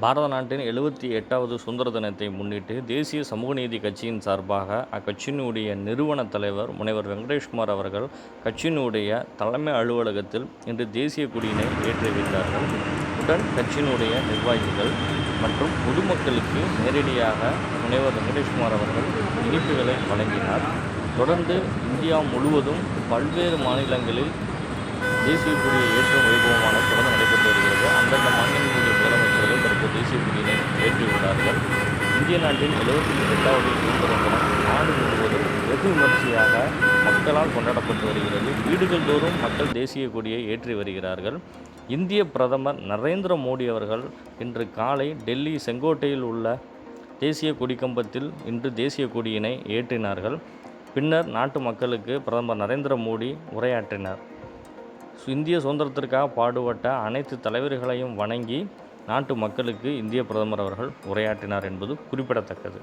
பாரத நாட்டின் எழுபத்தி எட்டாவது சுதந்திர தினத்தை முன்னிட்டு தேசிய சமூக நீதி கட்சியின் சார்பாக அக்கட்சியினுடைய நிறுவன தலைவர் முனைவர் வெங்கடேஷ்குமார் அவர்கள் கட்சியினுடைய தலைமை அலுவலகத்தில் இன்று தேசிய கொடியினை ஏற்றி வைத்தார்கள் உடன் கட்சியினுடைய நிர்வாகிகள் மற்றும் பொதுமக்களுக்கு நேரடியாக முனைவர் வெங்கடேஷ்குமார் அவர்கள் இனிப்புகளை வழங்கினார். தொடர்ந்து இந்தியா முழுவதும் பல்வேறு மாநிலங்களில் தேசிய கொடியை ஏற்றும் வைபவமான தொடர்ந்து இந்திய நாட்டின் எழுபத்தி எட்டாவது சுதந்திரம் தினம் நாடு முழுவதும் வெகு விமர்சையாக மக்களால் கொண்டாடப்பட்டு வருகிறது. வீடுகள் தோறும் மக்கள் தேசிய கொடியை ஏற்றி வருகிறார்கள். இந்திய பிரதமர் நரேந்திர மோடி அவர்கள் இன்று காலை டெல்லி செங்கோட்டையில் உள்ள தேசிய கொடிக்கம்பத்தில் இன்று தேசிய கொடியினை ஏற்றினார்கள். பின்னர் நாட்டு மக்களுக்கு பிரதமர் நரேந்திர மோடி உரையாற்றினார். இந்திய சுதந்திரத்திற்காக பாடுபட்ட அனைத்து தலைவர்களையும் வணங்கி நாட்டு மக்களுக்கு இந்திய பிரதமர் அவர்கள் உரையாற்றினார் என்பது குறிப்பிடத்தக்கது.